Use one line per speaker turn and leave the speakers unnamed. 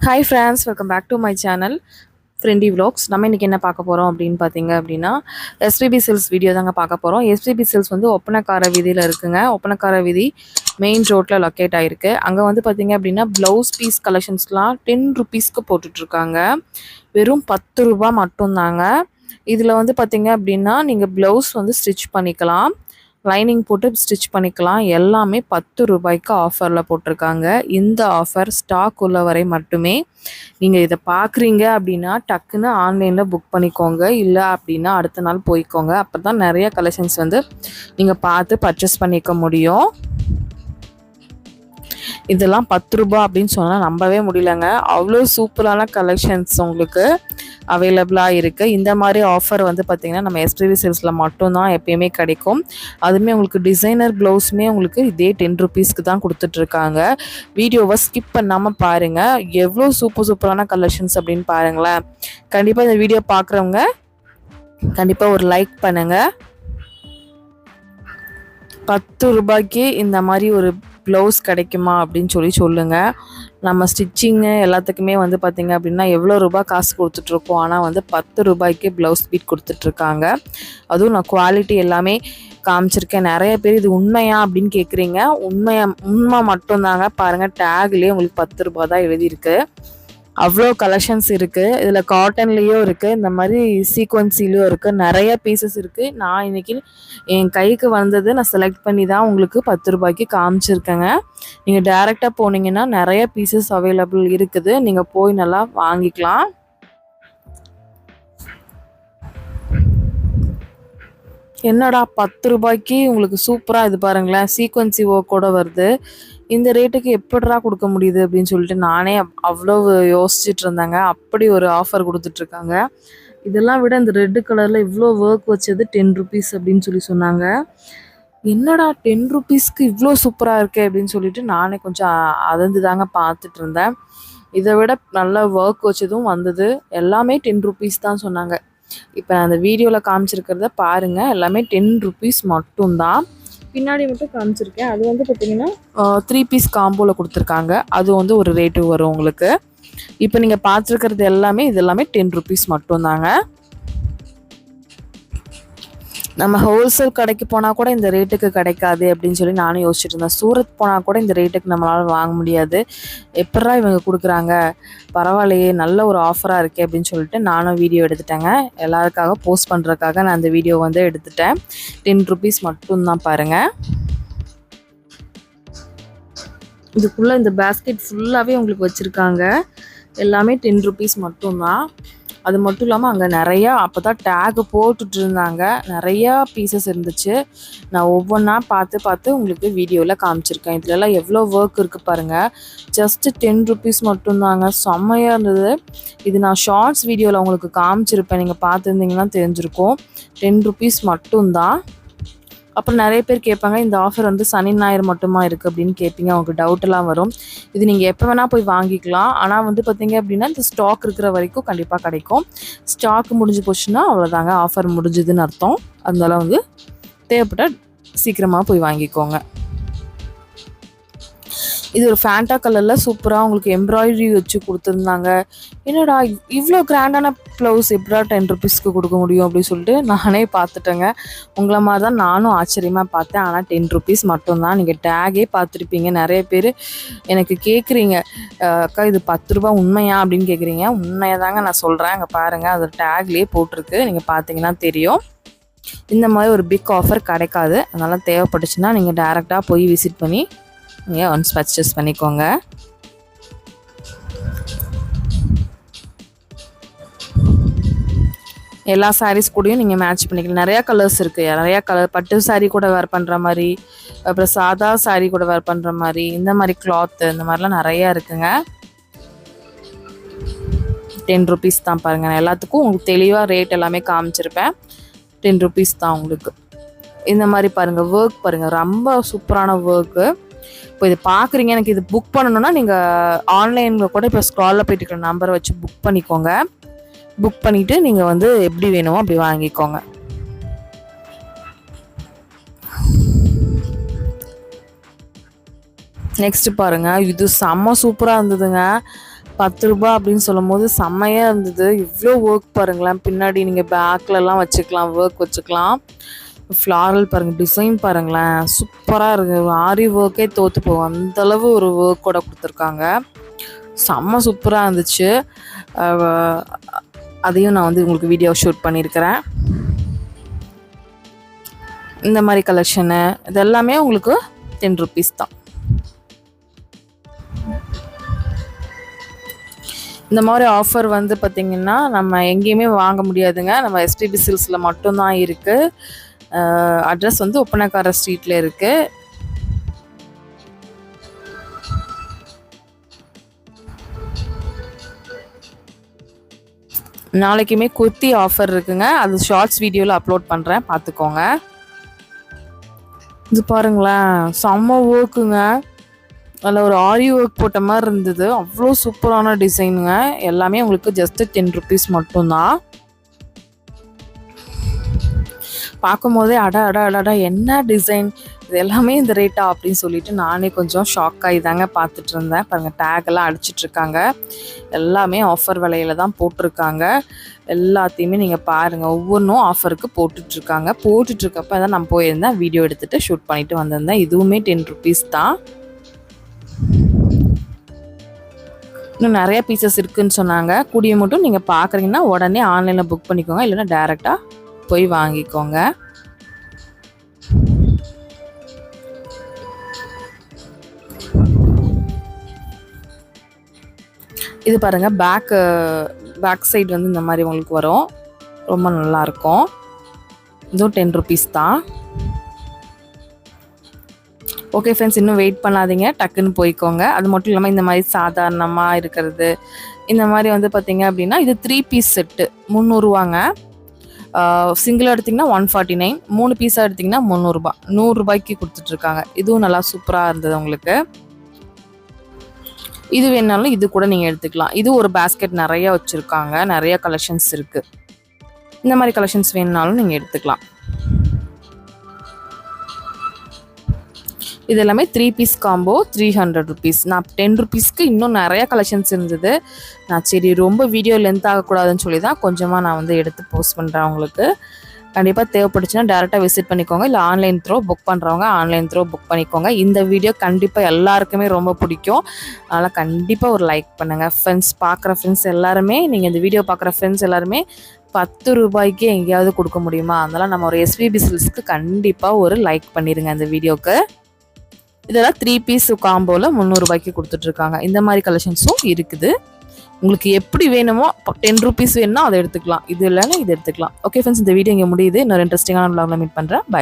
Hi friends welcome back to my channel friendy vlogs நம்ம இன்றைக்கி என்ன பார்க்க போகிறோம் அப்படின்னு பார்த்தீங்க அப்படின்னா எஸ்பிபி சில்ஸ் வீடியோ தாங்க பார்க்க போகிறோம் எஸ்பிபி சில்ஸ் வந்து ஒப்பனக்கார வீதியில் இருக்குங்க. ஒப்பனக்கார வீதி மெயின் ரோட்டில் லொக்கேட் ஆகிருக்கு அங்கே வந்து பார்த்தீங்க அப்படின்னா ப்ளவுஸ் பீஸ் கலெக்ஷன்ஸ்லாம் டென் ருபீஸ்க்கு போட்டுட்ருக்காங்க. வெறும் பத்து ரூபா மட்டும்தாங்க. இதில் வந்து பார்த்தீங்க அப்படின்னா நீங்கள் ப்ளவுஸ் வந்து ஸ்டிச் பண்ணிக்கலாம். லைனிங் போட்டு ஸ்டிச் பண்ணிக்கலாம். எல்லாமே பத்து ரூபாய்க்கு ஆஃபரில் போட்டிருக்காங்க. இந்த ஆஃபர் ஸ்டாக் உள்ள வரை மட்டுமே. நீங்கள் இதை பார்க்குறீங்க அப்படின்னா டக்குன்னு ஆன்லைனில் புக் பண்ணிக்கோங்க. இல்லை அப்படின்னா அடுத்த நாள் போய்க்கோங்க. அப்போ தான் நிறைய கலெக்ஷன்ஸ் வந்து நீங்கள் பார்த்து பர்ச்சேஸ் பண்ணிக்க முடியும். இதெல்லாம் பத்து ரூபா அப்படின்னு சொன்னால் நம்பவே முடியலங்க. அவ்வளோ சூப்பரான கலெக்ஷன்ஸ் உங்களுக்கு. அவைலபிளாக இருக்குது இந்த மாதிரி ஆஃபர் வந்து பார்த்திங்கன்னா நம்ம எஸ்டிவி சேல்ஸில் மட்டும்தான் எப்பயுமே கிடைக்கும். அதுவுமே உங்களுக்கு டிசைனர் ப்ளவுஸுமே உங்களுக்கு இதே டென் ருபீஸ்க்கு தான் கொடுத்துட்ருக்காங்க. வீடியோவை ஸ்கிப் பண்ணாமல் பாருங்கள் எவ்வளோ சூப்பர் சூப்பரான கலெக்ஷன்ஸ் அப்படின்னு பாருங்களேன். கண்டிப்பாக இந்த வீடியோ பார்க்குறவங்க கண்டிப்பாக ஒரு லைக் பண்ணுங்கள் பத்து ரூபாய்க்கு இந்த மாதிரி ஒரு ப்ளவுஸ் கிடைக்குமா அப்படின்னு சொல்லி சொல்லுங்கள் நம்ம ஸ்டிச்சிங்கு எல்லாத்துக்குமே வந்து பார்த்திங்க அப்படின்னா எவ்வளோ ரூபா காசு கொடுத்துட்ருக்கோம். ஆனால் வந்து பத்து ரூபாய்க்கு ப்ளவுஸ் பீட் கொடுத்துட்ருக்காங்க. அதுவும் நான் குவாலிட்டி எல்லாமே காமிச்சிருக்கேன். நிறைய பேர் இது உண்மையா அப்படின்னு கேட்குறீங்க உண்மையா உண்மை மட்டும்தாங்க. பாருங்கள் டேக்லேயே உங்களுக்கு பத்து ரூபா தான் எழுதியிருக்கு. அவ்வளோ கலெக்ஷன்ஸ் இருக்குது இதில் காட்டன்லேயும் இருக்குது இந்த மாதிரி சீக்வன்சிலையும் இருக்குது நிறைய பீசஸ் இருக்குது நான் இன்னைக்கு என் கைக்கு வந்தது நான் செலக்ட் பண்ணி தான் உங்களுக்கு பத்து ரூபாய்க்கு காமிச்சிருக்கேங்க. நீங்கள் டேரெக்டாக போனீங்கன்னா நிறைய பீசஸ் அவைலபிள் இருக்குது. நீங்கள் போய் நல்லா வாங்கிக்கலாம். என்னடா பத்து ரூபாய்க்கு உங்களுக்கு சூப்பராக இது பாருங்களேன். சீக்வன்சி கூட வருது. இந்த ரேட்டுக்கு எப்படா கொடுக்க முடியுது அப்படின்னு சொல்லிட்டு நானே அவ்வளோ யோசிச்சுட்டு இருந்தேங்க. அப்படி ஒரு ஆஃபர் கொடுத்துட்ருக்காங்க. இதெல்லாம் விட இந்த ரெட்டு கலரில் இவ்வளோ ஒர்க் வச்சது டென் ருபீஸ் அப்படின்னு சொல்லி சொன்னாங்க. என்னடா டென் ருபீஸ்க்கு இவ்வளோ சூப்பராக இருக்கே அப்படின்னு சொல்லிட்டு நானே கொஞ்சம் அதந்து தாங்க பார்த்துட்டு இருந்தேன். இதை விட நல்ல ஒர்க் வச்சதும் வந்தது. எல்லாமே டென் ருபீஸ் தான் சொன்னாங்க. இப்போ அந்த வீடியோவில் காமிச்சிருக்கிறத பாருங்கள் எல்லாமே டென் ருபீஸ் மட்டும்தான். பின்னாடி மட்டும் காமிச்சிருக்கேன். அது வந்து பார்த்தீங்கன்னா த்ரீ பீஸ் காம்போவில் கொடுத்துருக்காங்க. அது வந்து ஒரு ரேட்டு வரும் உங்களுக்கு. இப்போ நீங்கள் பார்த்துருக்கிறது எல்லாமே இது எல்லாமே டென் ருபீஸ் மட்டும்தாங்க. நம்ம ஹோல்சேல் கடைக்கு போனால் கூட இந்த ரேட்டுக்கு கிடைக்காது அப்படின்னு சொல்லி நானும் யோசிச்சுட்டு இருந்தேன். சூரத் போனால் கூட இந்த ரேட்டுக்கு நம்மளால் வாங்க முடியாது. எப்படா இவங்க கொடுக்குறாங்க? பரவாயில்லையே நல்ல ஒரு ஆஃபராக இருக்கே அப்படின்னு சொல்லிட்டு நானும் வீடியோ எடுத்துட்டேங்க. எல்லாருக்காக போஸ்ட் பண்ணுறதுக்காக நான் அந்த வீடியோ வந்து எடுத்துட்டேன். டென் ருபீஸ் மட்டும்தான் பாருங்கள் இதுக்குள்ளே இந்த பேஸ்கெட் ஃபுல்லாகவே உங்களுக்கு வச்சுருக்காங்க. எல்லாமே டென் ருபீஸ் மட்டும்தான் அது மட்டும் இல்லாமல் அங்கே நிறையா அப்போ தான் டேகு போட்டுட்டு இருந்தாங்க நிறையா பீசஸ் இருந்துச்சு. நான் ஒவ்வொன்றா பார்த்து பார்த்து உங்களுக்கு வீடியோவில் காமிச்சிருக்கேன். இதுலலாம் எவ்வளோ ஒர்க் இருக்குது பாருங்கள் ஜஸ்ட்டு டென் ருபீஸ் மட்டும்தாங்க. செம்மையாக இருந்தது. இது நான் ஷார்ட்ஸ் வீடியோவில் உங்களுக்கு காமிச்சிருப்பேன். நீங்கள் பார்த்துருந்தீங்கன்னா தெரிஞ்சிருக்கும். டென் ருபீஸ் மட்டும்தான். அப்புறம் நிறைய பேர் கேட்பாங்க இந்த ஆஃபர் வந்து சனி ஞாயிறு மட்டுமா இருக்குது அப்படின்னு கேட்பீங்க அவங்களுக்கு டவுட்டெல்லாம் வரும். இது நீங்கள் எப்போ வேணால் போய் வாங்கிக்கலாம். ஆனால் வந்து பார்த்தீங்க அப்படின்னா இந்த ஸ்டாக் இருக்கிற வரைக்கும் கண்டிப்பாக கிடைக்கும். ஸ்டாக் முடிஞ்சு போச்சுன்னா அவ்வளோதாங்க ஆஃபர் முடிஞ்சுதுன்னு அர்த்தம். அதனால வந்து தேவைப்பட்ட சீக்கிரமாக போய் வாங்கிக்கோங்க. இது ஒரு ஃபேண்டா கலரில் சூப்பராக உங்களுக்கு எம்ப்ராய்டரி வச்சு கொடுத்துருந்தாங்க. என்னடா இவ்வளோ கிராண்டான ப்ளவுஸ் எப்படா டென் ருபீஸ்க்கு கொடுக்க முடியும் அப்படின்னு சொல்லிட்டு நானே பார்த்துட்டேங்க. உங்களை மாதிரி தான் நானும் ஆச்சரியமாக பார்த்தேன். ஆனால் டென் ருபீஸ் மட்டும்தான். நீங்கள் டேகே பார்த்துருப்பீங்க. நிறைய பேர் எனக்கு கேட்குறீங்க அக்கா இது பத்து ரூபா உண்மையா? அப்படின்னு கேட்குறீங்க உண்மையை தாங்க நான் சொல்கிறேன் அங்கே பாருங்கள் அது டேக்லேயே போட்டிருக்கு. நீங்கள் பார்த்தீங்கன்னா தெரியும். இந்த மாதிரி ஒரு பிக் ஆஃபர் கிடைக்காது. அதனால் தேவைப்பட்டுச்சுன்னா நீங்கள் டேரெக்டாக போய் விசிட் பண்ணி நீங்கள் ஒன்ஸ் பர்ச்சேஸ் பண்ணிக்கோங்க. எல்லா சாரீஸ் கூடயும் நீங்கள் மேட்ச் பண்ணிக்கலாம். நிறையா கலர்ஸ் இருக்குது நிறையா கலர் பட்டு சாரீ கூட வேர் பண்ணுற மாதிரி அப்புறம் சாதா சாரீ கூட வேர் பண்ணுற மாதிரி இந்த மாதிரி கிளாத்து இந்த மாதிரிலாம் நிறையா இருக்குங்க. டென் ருபீஸ் தான் பாருங்கள் நான் எல்லாத்துக்கும் உங்களுக்கு தெளிவாக ரேட் எல்லாமே காமிச்சிருப்பேன். டென் ருபீஸ் தான் உங்களுக்கு. இந்த மாதிரி பாருங்கள் ஒர்க் பாருங்கள் ரொம்ப சூப்பரான ஒர்க்கு இப்போ இது பார்க்குறீங்க எனக்கு இது புக் பண்ணணும்னா நீங்கள் ஆன்லைனில் கூட இப்போ ஸ்க்ராலில் போயிட்டு இருக்கிற நம்பரை வச்சு புக் பண்ணிக்கோங்க. புக் பண்ணிவிட்டு நீங்கள் வந்து எப்படி வேணுமோ அப்படி வாங்கிக்கோங்க. நெக்ஸ்ட் பாருங்க இது செம்ம சூப்பராக இருந்ததுங்க. பத்து ரூபாய் அப்படின்னு சொல்லும் போது செம்மையாக இருந்தது. இவ்வளோ ஒர்க் பாருங்களேன். பின்னாடி நீங்கள் பேக்லலாம் வச்சுக்கலாம் ஒர்க் வச்சுக்கலாம். ஃப்ளாரல் பாருங்கள் டிசைன் பாருங்களேன். சூப்பராக இருக்குது ஆரி ஒர்க்கே தோற்று போகும். அந்தளவு ஒரு ஒர்க்கோட கொடுத்துருக்காங்க. செம்ம சூப்பராக இருந்துச்சு. அதையும் நான் வந்து உங்களுக்கு வீடியோ ஷூட் பண்ணியிருக்கிறேன். இந்த மாதிரி கலெக்ஷனு இது எல்லாமே உங்களுக்கு டென் ருபீஸ் தான். இந்த மாதிரி ஆஃபர் வந்து பார்த்திங்கன்னா நம்ம எங்கேயுமே வாங்க முடியாதுங்க. நம்ம எஸ்பிபி சில்ஸில் மட்டும்தான் இருக்குது அட்ரஸ் வந்து ஒப்பனக்கார ஸ்ட்ரீட்டில் இருக்குது நாளைக்குமே குர்த்தி ஆஃபர் இருக்குங்க. அது ஷார்ட்ஸ் வீடியோவில் அப்லோட் பண்ணுறேன் பார்த்துக்கோங்க. இது பாருங்களேன். செம்ம ஒர்க்குங்க அதில் ஒரு ஆரி ஒர்க் போட்ட மாதிரி இருந்தது. அவ்வளோ சூப்பரான டிசைனுங்க எல்லாமே உங்களுக்கு ஜஸ்ட்டு டென் ருபீஸ் மட்டும்தான். பார்க்கும்போதே அட அட அடடா என்ன டிசைன் இது எல்லாமே இந்த ரேட்டா அப்படின்னு சொல்லிட்டு நானே கொஞ்சம் ஷாக் ஆகி தாங்க பார்த்துட்டு இருந்தேன் பாருங்கள் டேக் எல்லாம் அடிச்சிட்டு இருக்காங்க எல்லாமே ஆஃபர் விலையில தான் போட்டிருக்காங்க. எல்லாத்தையுமே நீங்கள் பாருங்கள் ஒவ்வொன்றும் ஆஃபருக்கு போட்டுட்ருக்காங்க. போட்டுட்ருக்கப்ப தான் நான் போயிருந்தேன் வீடியோ எடுத்துகிட்டு ஷூட் பண்ணிட்டு வந்திருந்தேன். இதுவுமே டென் ருபீஸ் தான். இன்னும் நிறைய பீசஸ் இருக்குதுன்னு சொன்னாங்க. கூடிய மட்டும் நீங்கள் பார்க்குறீங்கன்னா உடனே ஆன்லைனில் புக் பண்ணிக்கோங்க இல்லைன்னா டேரெக்டாக போய் வாங்கிக்கோங்க. இது பாருங்கள் பேக்கு பேக் சைடு வந்து இந்த மாதிரி உங்களுக்கு வரும். ரொம்ப நல்லாயிருக்கும் இதுவும் டென் ருபீஸ் தான். ஓகே ஃப்ரெண்ட்ஸ் இன்னும் வெயிட் பண்ணாதீங்க. டக்குன்னு போய்க்கோங்க. அது மட்டும் இல்லாமல் இந்த மாதிரி சாதாரணமாக இருக்கிறது இந்த மாதிரி வந்து பார்த்தீங்க அப்படின்னா இது த்ரீ பீஸ் செட்டு முந்நூறுவாங்க. சிங்கிளாக எடுத்திங்கன்னா ஒன் ஃபார்ட்டி நைன் மூணு பீஸாக எடுத்திங்கன்னா முந்நூறுரூபா நூறுரூபாய்க்கு கொடுத்துட்ருக்காங்க. இதுவும் நல்லா சூப்பராக இருந்தது உங்களுக்கு. இது வேணாலும் இது கூட நீங்கள் எடுத்துக்கலாம். இது ஒரு பேஸ்கெட் நிறையா வச்சுருக்காங்க. நிறைய கலெக்ஷன்ஸ் இருக்குது இந்த மாதிரி கலெக்ஷன்ஸ் வேணுனாலும் நீங்கள் எடுத்துக்கலாம். இது எல்லாமே three piece combo three hundred rupees நான் டென் ருபீஸ்க்கு இன்னும் நிறையா கலெக்ஷன்ஸ் இருந்தது. நான் சரி ரொம்ப வீடியோ லென்த் ஆகக்கூடாதுன்னு சொல்லி தான் கொஞ்சமாக நான் வந்து எடுத்து போஸ்ட் பண்ணுறேன் உங்களுக்கு கண்டிப்பாக தேவைப்படுச்சுன்னா டேரெக்டாக விசிட் பண்ணிக்கோங்க. இல்லை ஆன்லைன் த்ரோ புக் பண்ணுறவங்க ஆன்லைன் த்ரோ புக் பண்ணிக்கோங்க. இந்த வீடியோ கண்டிப்பாக எல்லாருக்குமே ரொம்ப பிடிக்கும். அதனால் கண்டிப்பாக ஒரு லைக் பண்ணுங்கள் ஃப்ரெண்ட்ஸ் பார்க்குற ஃப்ரெண்ட்ஸ் எல்லாருமே நீங்கள் இந்த வீடியோ பார்க்குற ஃப்ரெண்ட்ஸ் எல்லாருமே பத்து ரூபாய்க்கு எங்கேயாவது கொடுக்க முடியுமா? அதனால் நம்ம ஒரு எஸ்பிபி சில்ஸ்க்கு கண்டிப்பாக ஒரு லைக் பண்ணிடுங்க அந்த வீடியோக்கு இதெல்லாம் த்ரீ பீஸ் காம்போவில் முந்நூறுபாய்க்கு கொடுத்துட்ருக்காங்க. இந்த மாதிரி கலெக்ஷன்ஸும் இருக்குது. உங்களுக்கு எப்படி வேணுமோ டென் ருபீஸ் வேணும்னா அதை எடுத்துக்கலாம். இது இல்லைன்னா இது எடுத்துக்கலாம். ஓகே ஃப்ரெண்ட்ஸ் இந்த வீடியோ இங்கே முடியுது. இன்னொரு இன்ட்ரெஸ்டிங்கான விளாகில் மீட் பண்ணுறேன் பை